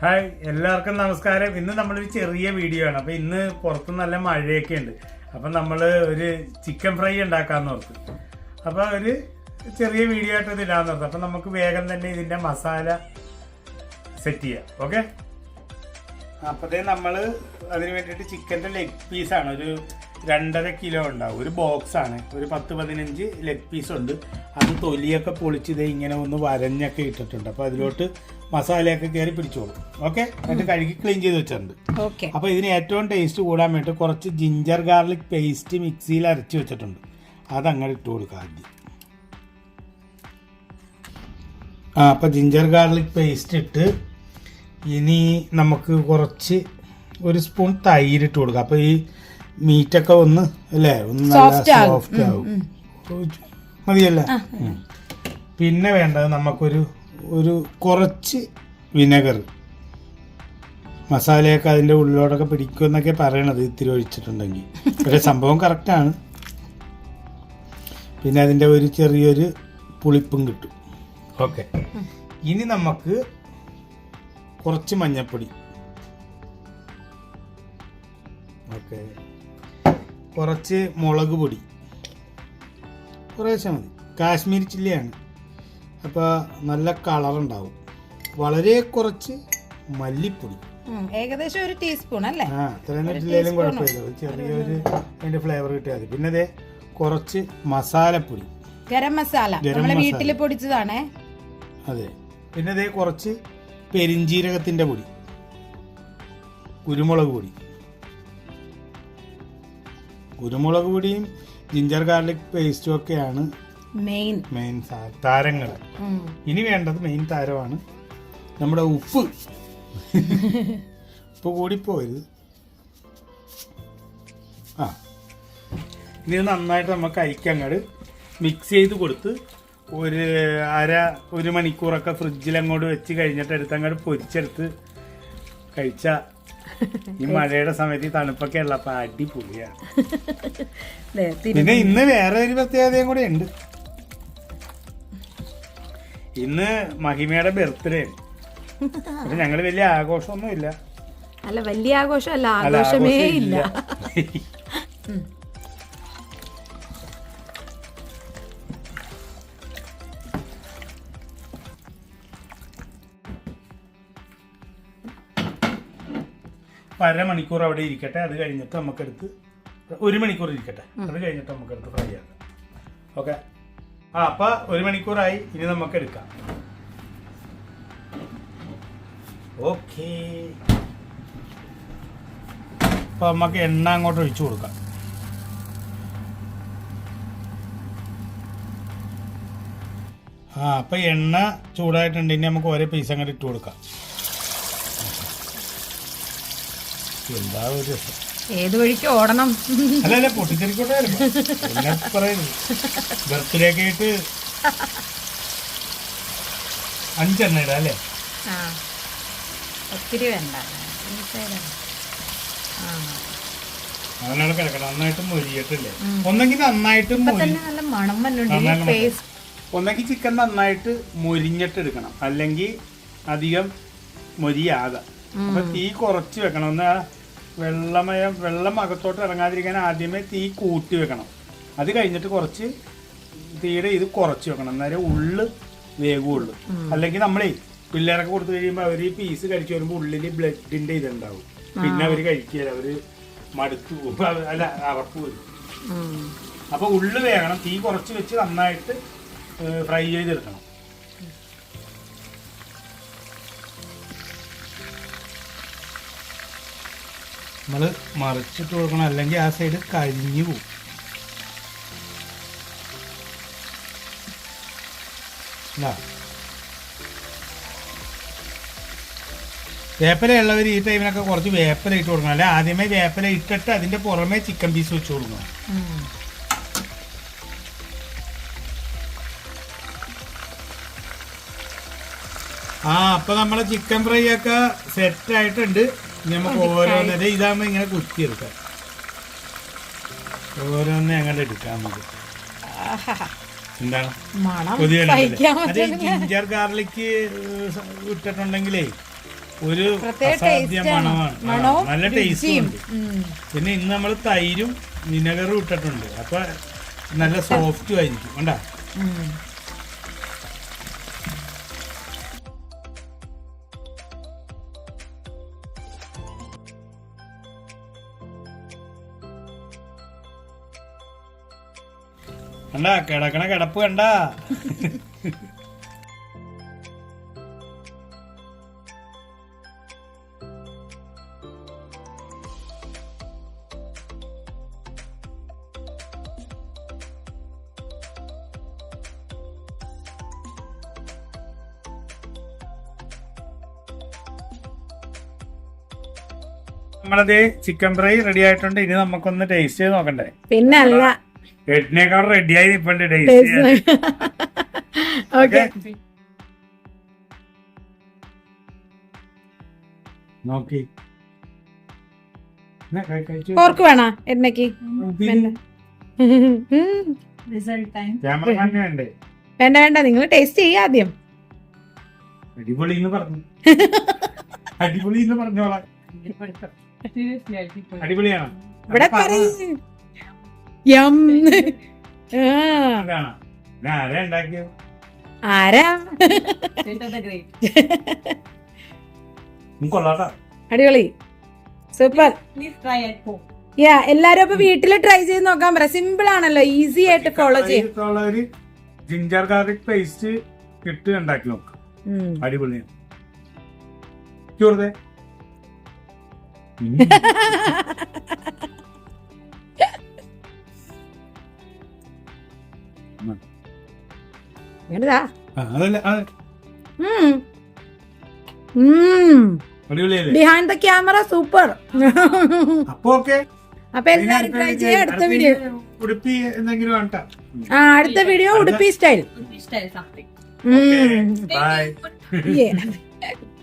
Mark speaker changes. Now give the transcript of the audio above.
Speaker 1: Hi എല്ലാവർക്കും നമസ്കാരം. ഇന്ന് നമ്മളൊരു ചെറിയ വീഡിയോ ആണ്. അപ്പോൾ ഇന്ന് പുറത്ത് നല്ല മഴയൊക്കെ ഉണ്ട്. അപ്പം നമ്മൾ ഒരു ചിക്കൻ ഫ്രൈ ഉണ്ടാക്കാൻ ഓർത്തു. അപ്പോൾ ഒരു ചെറിയ വീഡിയോ ആയിട്ട് ഇത് ഇടാന്ന് ഓർത്തു. അപ്പൊ നമുക്ക് വേഗം തന്നെ ഇതിന്റെ മസാല സെറ്റ് ചെയ്യാം. ഓക്കെ അപ്പോഴത്തേ നമ്മൾ അതിന് വേണ്ടിയിട്ട് ചിക്കന്റെ ലെഗ് പീസാണ് ഒരു രണ്ടര കിലോ ഉണ്ടാവും. ഒരു ബോക്സ് ആണ്. ഒരു പത്ത് പതിനഞ്ച് ലെഗ് പീസ് ഉണ്ട്. അത് തൊലിയൊക്കെ പൊളിച്ച് ഇതേ ഇങ്ങനെ ഒന്ന് വരഞ്ഞൊക്കെ ഇട്ടിട്ടുണ്ട്. അപ്പോൾ അതിലോട്ട് മസാലയൊക്കെ കയറി പിടിച്ചോളും. ഓക്കെ എന്നിട്ട് കഴുകി ക്ലീൻ ചെയ്ത് വെച്ചിട്ടുണ്ട്.
Speaker 2: ഓക്കെ
Speaker 1: അപ്പോൾ ഇതിന് ഏറ്റവും ടേസ്റ്റ് കൂടാൻ വേണ്ടി കുറച്ച് ജിഞ്ചർ ഗാർലിക് പേസ്റ്റ് മിക്സിയിൽ അരച്ച് വെച്ചിട്ടുണ്ട്. അതങ്ങനെ ഇട്ട് കൊടുക്കുക ആദ്യം. ആ അപ്പോൾ ജിഞ്ചർ ഗാർലിക് പേസ്റ്റ് ഇട്ട് ഇനി നമുക്ക് കുറച്ച് ഒരു സ്പൂൺ തൈര് ഇട്ട് കൊടുക്കാം. അപ്പോൾ ഈ മീറ്റൊക്കെ ഒന്ന് അല്ലേ? ഒന്ന് നല്ല. സോഫ്റ്റ് ആവും മതിയല്ലേ? പിന്നെ വേണ്ടത് നമുക്കൊരു ഒരു കുറച്ച് വിനെഗർ. മസാലയൊക്കെ അതിന്റെ ഉള്ളിലോട്ടൊക്കെ പിടിക്കുമെന്നൊക്കെ പറയണത് ഇത്തിരി ഒഴിച്ചിട്ടുണ്ടെങ്കിൽ. പക്ഷേ സംഭവം കറക്റ്റാണ് പിന്നെ അതിന്റെ ഒരു ചെറിയൊരു പുളിപ്പും കിട്ടും. ഓക്കെ. ഇനി നമുക്ക് കുറച്ച് മഞ്ഞൾപ്പൊടി ഓക്കെ. കുറച്ച് മുളക് പൊടി. കുറേശ്ശെ മതി. കാശ്മീരി ചില്ലിയാണ്. അപ്പോൾ നല്ല കളറുണ്ടാവും വളരെ കുറച്ച് മല്ലിപ്പൊടി.
Speaker 2: ഏകദേശം ഒരു ടീസ്പൂൺ അല്ലേ?
Speaker 1: ആ അത്രയും ഇട്ടില്ലെങ്കിലും കുഴപ്പമില്ല. ഒരു ചെറിയൊരു അതിന്റെ ഫ്ലേവർ കിട്ടിയാൽ മതി. പിന്നെ അതേ കുറച്ച് മസാലപ്പൊടി.
Speaker 2: ഗരം മസാല.
Speaker 1: ഗരം
Speaker 2: നമ്മളെ വീട്ടിൽ പൊടിച്ചതാണേ.
Speaker 1: അതെ. പിന്നെ അതേ കുറച്ച് പെരിഞ്ജീരകത്തിന്റെ പൊടി. കുരുമുളക് പൊടി. കുരുമുളക് പൊടിയും ജിഞ്ചർ ഗാർലിക് പേസ്റ്റും ഒക്കെയാണ്
Speaker 2: മെയിൻ
Speaker 1: മെയിൻ താരങ്ങൾ ഇനി വേണ്ടത് മെയിൻ താരമാണ് നമ്മുടെ ഉപ്പ്. ഉപ്പ് കൂടിപ്പോയത്. ആ. ഇനി ഇത് നന്നായിട്ട് നമുക്ക് അരിക്കങ്ങട് മിക്സ് ചെയ്ത് കൊടുത്ത് ഒരു അര ഒരു മണിക്കൂറൊക്കെ ഫ്രിഡ്ജിൽ അങ്ങോട്ട് വെച്ച് കഴിഞ്ഞിട്ട് എടുത്ത് അങ്ങോട്ട് പൊരിച്ചെടുത്ത് കഴിച്ച ഈ മഴയുടെ സമയത്ത് ഈ തണുപ്പൊക്കെ ഉള്ളപ്പോ അടിപൊളിയാണ് പിന്നെ ഇന്ന് വേറെ ഒരു പ്രത്യേകതയും കൂടെ ഉണ്ട്. ഇന്ന് മഹിമയുടെ ബർത്ത്ഡേ. പക്ഷെ ഞങ്ങൾ വലിയ ആഘോഷമൊന്നും ഇല്ല
Speaker 2: അല്ല വലിയ ആഘോഷമല്ല ആഘോഷമേ
Speaker 1: ആഘോഷം
Speaker 2: ഇല്ല.
Speaker 1: അപ്പൊ അരമണിക്കൂർ അവിടെ ഇരിക്കട്ടെ അത് കഴിഞ്ഞിട്ട് നമുക്കെടുത്ത് ഒരു മണിക്കൂർ ഇരിക്കട്ടെ. അത് കഴിഞ്ഞിട്ട് നമുക്കെടുത്ത് ഫ്രൈ ആക്കാം ഓക്കെ ആ അപ്പൊ ഒരു മണിക്കൂറായി ഇനി നമുക്ക് എടുക്കാം ഓക്കേ അപ്പൊ നമുക്ക് എണ്ണ അങ്ങോട്ട് ഒഴിച്ചു കൊടുക്കാം. ആ അപ്പൊ എണ്ണ ചൂടായിട്ടുണ്ട് ഇനി നമുക്ക് ഓരോ പീസ് അങ്ങോട്ട് ഇട്ട് കൊടുക്കാം. എന്താ ഒരു രസം?
Speaker 2: ഏത് വഴിക്ക് ഓടണം?
Speaker 1: അല്ല അല്ല പൊട്ടിത്തെറിക്കോട്ടെ എന്നെ പറയുന്നു. ബർത്ത്ഡേ ഒക്കെ ആയിട്ട് അഞ്ചെണ്ണ ഇടാം അല്ലേ?
Speaker 2: ആ ഒത്തിരി വേണ്ട.
Speaker 1: അങ്ങനെയാണ് കിടക്കണം. നന്നായിട്ട് മൊരിയട്ടില്ലേ? ഒന്നെങ്കിൽ നന്നായിട്ട് മൊരി.
Speaker 2: നല്ല മണം വന്നുണ്ട് പേസ്റ്റ്
Speaker 1: ഒന്നെങ്കിൽ ചിക്കൻ നന്നായിട്ട് മൊരിഞ്ഞിട്ട് എടുക്കണം. അല്ലെങ്കിൽ അധികം മൊരിയാതെ അപ്പൊ തീ കുറച്ച് വെക്കണം. ഒന്ന് ആ വെള്ളമയം വെള്ളം അകത്തോട്ട് ഇറങ്ങാതിരിക്കാൻ ആദ്യമേ തീ കൂട്ടി വെക്കണം. അത് കഴിഞ്ഞിട്ട് കുറച്ച് തീയുടെ ഇത് കുറച്ച് വെക്കണം. എന്നാലേ ഉള്ളു വേഗമുള്ളു അല്ലെങ്കിൽ നമ്മളേ പിള്ളേരൊക്കെ കൊടുത്തു കഴിയുമ്പോൾ അവർ ഈ പീസ് കഴിച്ചു വരുമ്പോൾ ഉള്ളിൽ ബ്ലഡിന്റെ ഇതുണ്ടാവും. പിന്നെ അവർ കഴിക്കില്ല. അവർ മടുത്തു അല്ല അവർക്ക് വരും. അപ്പൊ ഉള്ളു വേകണം. തീ കുറച്ച് വെച്ച് നന്നായിട്ട് ഫ്രൈ ചെയ്തെടുക്കണം. നമ്മൾ മറിച്ചിട്ട് കൊടുക്കണം. അല്ലെങ്കിൽ ആ സൈഡ് കരിഞ്ഞു പോകും വേപ്പല ഉള്ളവർ ഈ ടൈമിനൊക്കെ കുറച്ച് വേപ്പില ഇട്ട് കൊടുക്കണം. അല്ലെ ആദ്യമേ വേപ്പില ഇട്ടിട്ട് അതിന്റെ പുറമെ ചിക്കൻ പീസ് വെച്ച് കൊടുക്കണം. ആ അപ്പൊ നമ്മളെ ചിക്കൻ ഫ്രൈ ഒക്കെ സെറ്റ് ആയിട്ടുണ്ട്. നമുക്ക് ഓരോന്നത് ഇതാകുമ്പോ ഇങ്ങനെ കുത്തിയെടുക്കാം ഓരോന്നെ അങ്ങനെ എടുക്കാം നമുക്ക്. എന്താണ്? പുതിയ അത് ജിഞ്ചർ ഗാർലിക് ഇട്ടിട്ടുണ്ടെങ്കിലേ ഒരു അസാധ്യ മണമാണ്. നല്ല ടേസ്റ്റും ഉണ്ട്. പിന്നെ ഇന്ന് നമ്മൾ തൈരും വിനെഗറും ഇട്ടിട്ടുണ്ട്. അപ്പൊ നല്ല സോഫ്റ്റും ആയിരിക്കും. കണ്ടാ? കണ്ടാ കിടക്കണ കിടപ്പ് കണ്ടാ. നമ്മളത് ചിക്കൻ ഫ്രൈ റെഡി ആയിട്ടുണ്ട്. ഇനി നമുക്കൊന്ന് ടേസ്റ്റ് ചെയ്ത് നോക്കണ്ടേ?
Speaker 2: പിന്നെ അല്ല
Speaker 1: എട്ടിനേക്കാൾ റെഡിയായി ചെയ്യാൻ
Speaker 2: ഓക്കെ
Speaker 1: നോക്കി.
Speaker 2: പോർക്ക് വേണോ
Speaker 1: ക്യാമറമാൻ വേണ്ടേ.
Speaker 2: വേണ്ട വേണ്ട നിങ്ങൾ ടേസ്റ്റ് ചെയ്യ ആദ്യം.
Speaker 1: അടിപൊളി എന്ന് പറഞ്ഞു അടിപൊളി എന്ന് പറഞ്ഞോളാം അടിപൊളിയാണ്?
Speaker 2: ഇവിടെ. പറയ്.
Speaker 1: ആരാ
Speaker 2: അടിപൊളി. സൂപ്പർ. യാ എല്ലാരും അപ്പൊ വീട്ടിൽ ട്രൈ ചെയ്ത് നോക്കാൻ പറ. സിമ്പിൾ ആണല്ലോ ഈസി ആയിട്ട് ഫോളോ ചെയ്യാം.
Speaker 1: ജിഞ്ചർ ഗാർലിക് പേസ്റ്റ് ഇട്ട് ഉണ്ടാക്കി നോക്കാം. അടിപൊളിയാണ് ചൂടേ
Speaker 2: ബിഹൈൻഡ് ദ ക്യാമറ സൂപ്പർ
Speaker 1: അപ്പൊ ഓക്കെ
Speaker 2: അപ്പൊ എല്ലാരും ട്രൈ ചെയ്യാം അടുത്ത വീഡിയോ
Speaker 1: ഉടുപ്പി എന്തെങ്കിലും
Speaker 2: ആ അടുത്ത video Udupi style
Speaker 1: bye
Speaker 2: Yeah.